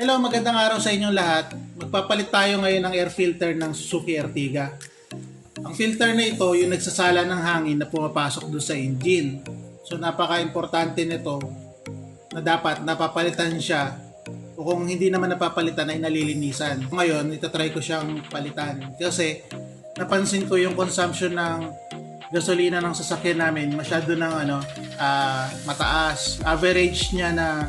Hello, magandang araw sa inyong lahat. Magpapalit tayo ngayon ng air filter ng Suzuki Ertiga. Ang filter na ito, yung nagsasala ng hangin na pumapasok doon sa engine. So napaka-importante nito na dapat napapalitan siya o kung hindi naman napapalitan ay nalilinisan. Ngayon, itatry ko siyang palitan kasi napansin ko yung consumption ng gasolina ng sasakyan namin masyado ng ano ah, mataas. Average niya na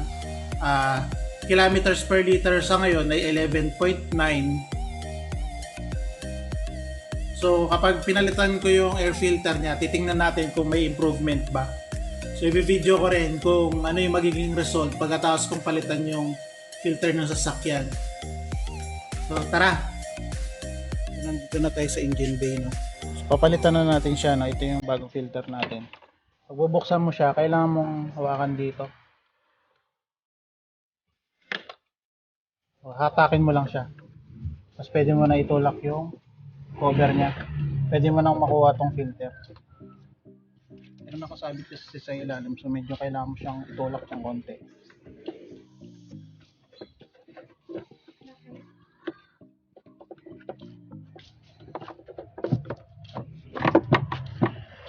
ah, kilometers per liter sa ngayon ay 11.9. So kapag pinalitan ko yung air filter niya, titingnan natin kung may improvement ba. So i-video ko rin kung ano yung magiging result pagkatapos kong palitan yung filter ng sasakyan. So tara! Nandito na tayo sa engine bay. No? So, papalitan na natin siya. No? Ito yung bagong filter natin. Pag bubuksan mo siya, kailangan mong hawakan dito. So, hatakin mo lang siya. Tapos pwede mo na itulak yung cover niya. Pwede mo nang makuha tong filter. Pero nakasabit kasi sa ilalim so medyo kailangan mo siyang itulak ng konti.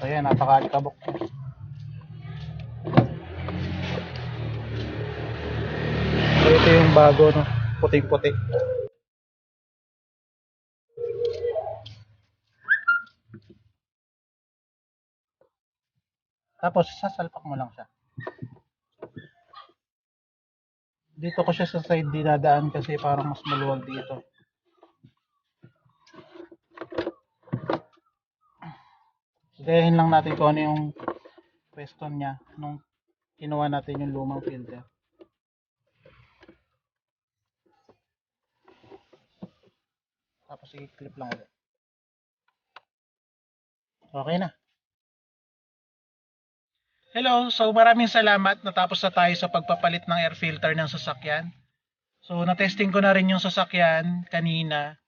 So yan, napaka-alikabok. So ito yung bago, no? Puting-puti. Tapos sasalpak mo lang siya. Dito ko siya sa side dinadaan kasi parang mas maluwag dito. Gayahin lang natin kung ano yung pwesto niya nung kinuha natin yung lumang filter. Tapos i-clip lang ulit. Okay na. Hello, so maraming salamat. Natapos na tayo sa pagpapalit ng air filter ng sasakyan. So na-testing ko na rin yung sasakyan kanina.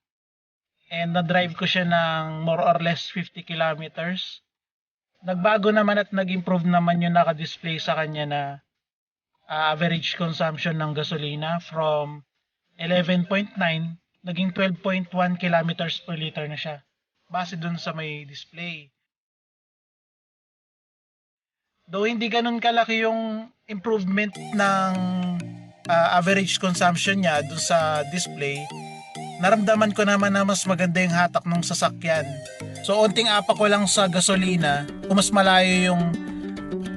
And na-drive ko siya ng more or less 50 kilometers. Nagbago naman at nag-improve naman yung naka-display sa kanya na ah, average consumption ng gasolina from 11.9 naging 12.1 kilometers per liter na siya. Base dun sa may display. Though hindi ganun kalaki yung improvement ng ah, average consumption niya dun sa display, naramdaman ko naman na mas maganda yung hatak ng sasakyan. So, onting apa ko lang sa gasolina, kung mas malayo yung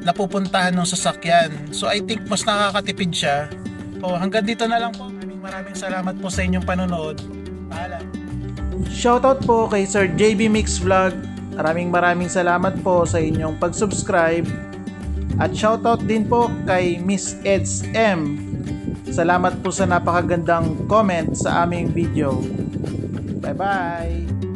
napupuntahan ng sasakyan. So, I think mas nakakatipid siya. O, hanggang dito na lang po. Maraming salamat po sa inyong panonood. Paalam. Shoutout po kay Sir JB Mix Vlog. Maraming maraming salamat po sa inyong pag-subscribe. At shoutout din po kay Miss Eds M. Salamat po sa napakagandang comment sa aming video. Bye-bye!